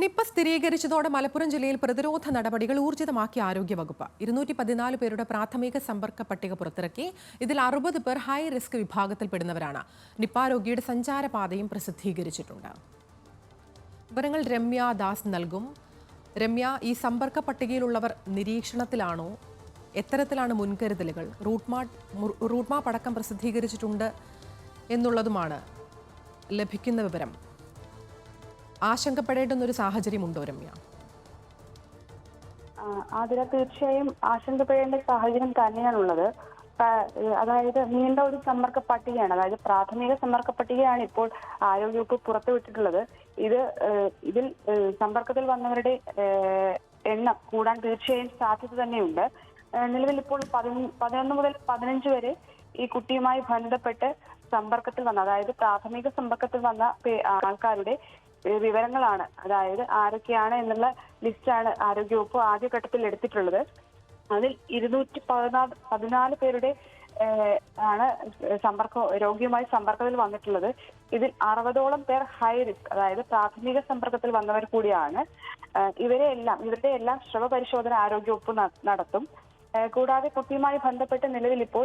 Nipah സ്ഥിരീകരിച്ചതോടെ മലപ്പുറം ജില്ലയിൽ പ്രതിരോധ നടപടികൾ ഊർജിതമാക്കി ആരോഗ്യവകുപ്പ്. ഇരുന്നൂറ്റി പതിനാല് പേരുടെ പ്രാഥമിക സമ്പർക്ക പട്ടിക പുറത്തിറക്കി. ഇതിൽ അറുപത് പേർ ഹൈ റിസ്ക് വിഭാഗത്തിൽപ്പെടുന്നവരാണ്. നിപ്പ രോഗിയുടെ സഞ്ചാരപാതയും പ്രസിദ്ധീകരിച്ചിട്ടുണ്ട്. വിവരങ്ങൾ രമ്യ ദാസ് നൽകും. രമ്യ ഈ സമ്പർക്ക പട്ടികയിലുള്ളവർ നിരീക്ഷണത്തിലാണോ? എത്തരത്തിലാണ് മുൻകരുതലുകൾ? റൂട്ട്മാർട്ട് റൂട്ട്മാ പടക്കം അടക്കം പ്രസിദ്ധീകരിച്ചിട്ടുണ്ട് എന്നുള്ളതുമാണ് ലഭിക്കുന്ന വിവരം. ആശങ്കപ്പെടേണ്ടുന്ന ഒരു സാഹചര്യമുണ്ടോ രമ്യ? അതിന് തീർച്ചയായും ആശങ്കപ്പെടേണ്ട സാഹചര്യം തന്നെയാണ് ഉള്ളത് അതായത് നീണ്ട ഒരു സമ്പർക്ക പട്ടികയാണ്. അതായത് പ്രാഥമിക സമ്പർക്ക പട്ടികയാണ് ഇപ്പോൾ ആരോഗ്യവകുപ്പ് പുറത്തുവിട്ടിട്ടുള്ളത്. ഇത് ഇതിൽ സമ്പർക്കത്തിൽ വന്നവരുടെ എണ്ണം കൂടാൻ തീർച്ചയായും സാധ്യത തന്നെയുണ്ട്. നിലവിൽ ഇപ്പോൾ പതിനൊന്ന് മുതൽ പതിനഞ്ച് വരെ ഈ കുട്ടിയുമായി ബന്ധപ്പെട്ട് സമ്പർക്കത്തിൽ വന്ന അതായത് പ്രാഥമിക സമ്പർക്കത്തിൽ വന്ന ആൾക്കാരുടെ വിവരങ്ങളാണ്. അതായത് ആരൊക്കെയാണ് എന്നുള്ള ലിസ്റ്റാണ് ആരോഗ്യവകുപ്പ് ആദ്യഘട്ടത്തിൽ എടുത്തിട്ടുള്ളത്. അതിൽ ഇരുന്നൂറ്റി പതിനാല് പതിനാല് പേരുടെ ആണ് സമ്പർക്ക രോഗിയുമായി സമ്പർക്കത്തിൽ വന്നിട്ടുള്ളത്. ഇതിൽ അറുപതോളം പേർ ഹൈ റിസ്ക് അതായത് പ്രാഥമിക സമ്പർക്കത്തിൽ വന്നവർ കൂടിയാണ്. ഇവരെ എല്ലാം ഇവരുടെ എല്ലാം ശ്രവ പരിശോധന ആരോഗ്യവകുപ്പ് നടത്തും. കൂടാതെ കുട്ടിയുമായി ബന്ധപ്പെട്ട് നിലവിൽ ഇപ്പോൾ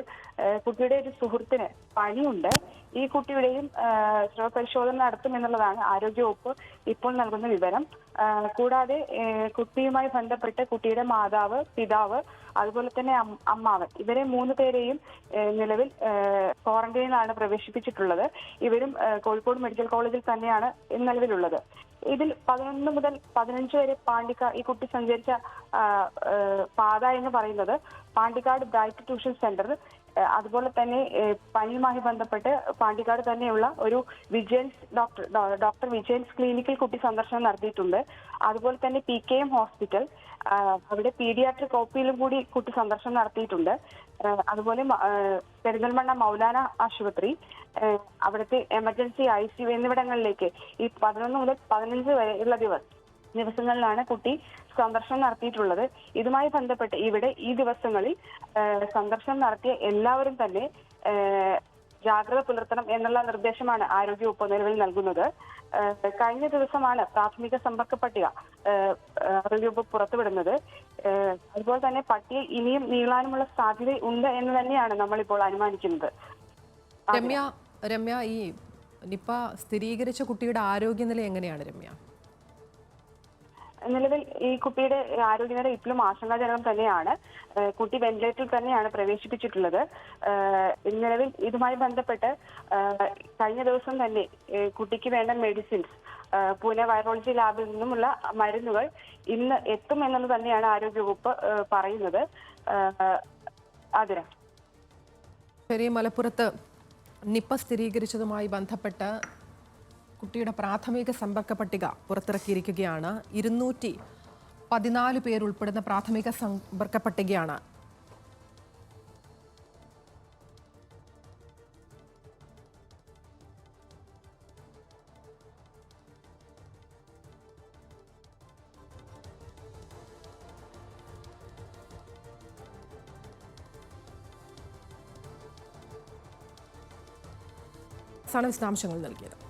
കുട്ടിയുടെ ഒരു സുഹൃത്തിന് പനിയുണ്ട്. ഈ കുട്ടിയുടെയും ഏഹ് സ്രവ പരിശോധന നടത്തും എന്നുള്ളതാണ് ആരോഗ്യവകുപ്പ് ഇപ്പോൾ നൽകുന്ന വിവരം. കൂടാതെ കുട്ടിയുമായി ബന്ധപ്പെട്ട് കുട്ടിയുടെ മാതാവ് പിതാവ് അതുപോലെ തന്നെ അമ്മാവൻ ഇവരെ മൂന്ന് പേരെയും നിലവിൽ ക്വാറന്റൈനിലാണ് പ്രവേശിപ്പിച്ചിട്ടുള്ളത്. ഇവരും കോഴിക്കോട് മെഡിക്കൽ കോളേജിൽ തന്നെയാണ് നിലവിലുള്ളത്. ഇതിൽ പതിനൊന്ന് മുതൽ പതിനഞ്ച് വരെ പാണ്ടിക്ക ഈ കുട്ടി സഞ്ചരിച്ച പാത എന്ന് പറയുന്നത് പാണ്ടിക്കാട് ബ്രൈറ്റ് ട്യൂഷൻ സെന്റർ അതുപോലെ തന്നെ പനിയുമായി ബന്ധപ്പെട്ട് പാണ്ടിക്കാട് തന്നെയുള്ള ഒരു വിജയൻസ് ഡോക്ടർ ഡോക്ടർ വിജയൻസ് ക്ലിനിക്കിൽ കുട്ടി സന്ദർശനം നടത്തിയിട്ടുണ്ട്. അതുപോലെ തന്നെ പി കെ എം ഹോസ്പിറ്റൽ അവിടെ പീഡിയാട്രിക് കോപ്പിയിലും കൂടി കുട്ടി സന്ദർശനം നടത്തിയിട്ടുണ്ട്. അതുപോലെ പെരിന്തൽമണ്ണ മൗലാന ആശുപത്രി അവിടുത്തെ എമർജൻസി ഐ സി യു എന്നിവിടങ്ങളിലേക്ക് ഈ പതിനൊന്ന് മുതൽ പതിനഞ്ച് വരെയുള്ള ദിവസം ദിവസങ്ങളിലാണ് കുട്ടി സന്ദർശനം നടത്തിയിട്ടുള്ളത്. ഇതുമായി ബന്ധപ്പെട്ട് ഇവിടെ ഈ ദിവസങ്ങളിൽ സന്ദർശനം നടത്തിയ എല്ലാവരും തന്നെ ജാഗ്രത പുലർത്തണം എന്നുള്ള നിർദ്ദേശമാണ് ആരോഗ്യവകുപ്പ് നിലവിൽ നൽകുന്നത്. കഴിഞ്ഞ ദിവസമാണ് പ്രാഥമിക സമ്പർക്ക പട്ടിക ആരോഗ്യവകുപ്പ് പുറത്തുവിടുന്നത്. അതുപോലെ തന്നെ പട്ടിക ഇനിയും നീളാനുമുള്ള സാധ്യത ഉണ്ട് എന്ന് തന്നെയാണ് നമ്മൾ ഇപ്പോൾ അനുമാനിക്കുന്നത്. രമ്യ രമ്യ ഈ നിപ്പ സ്ഥിരീകരിച്ച കുട്ടിയുടെ ആരോഗ്യനില എങ്ങനെയാണ് രമ്യ? നിലവിൽ ഈ കുട്ടിയുടെ ആരോഗ്യനില ഇപ്പോഴും ആശങ്കാജനകം തന്നെയാണ്. കുട്ടി വെന്റിലേറ്ററിൽ തന്നെയാണ് പ്രവേശിപ്പിച്ചിട്ടുള്ളത്. നിലവിൽ ഇതുമായി ബന്ധപ്പെട്ട് കഴിഞ്ഞ ദിവസം തന്നെ കുട്ടിക്ക് വേണ്ട മെഡിസിൻസ് പൂനെ വൈറോളജി ലാബിൽ നിന്നുമുള്ള മരുന്നുകൾ ഇന്ന് എത്തുമെന്നത് തന്നെയാണ് ആരോഗ്യവകുപ്പ് പറയുന്നത്. അതിര ശരി മലപ്പുറത്ത് നിപ്പ സ്ഥിരീകരിച്ചതുമായി ബന്ധപ്പെട്ട് കുട്ടിയുടെ പ്രാഥമിക സമ്പർക്ക പട്ടിക പുറത്തിറക്കിയിരിക്കുകയാണ്. ഇരുന്നൂറ്റി പതിനാല് പേരുൾപ്പെടുന്ന പ്രാഥമിക സമ്പർക്ക പട്ടികയാണ്. സാണ് വിശദാംശങ്ങൾ നൽകിയത്.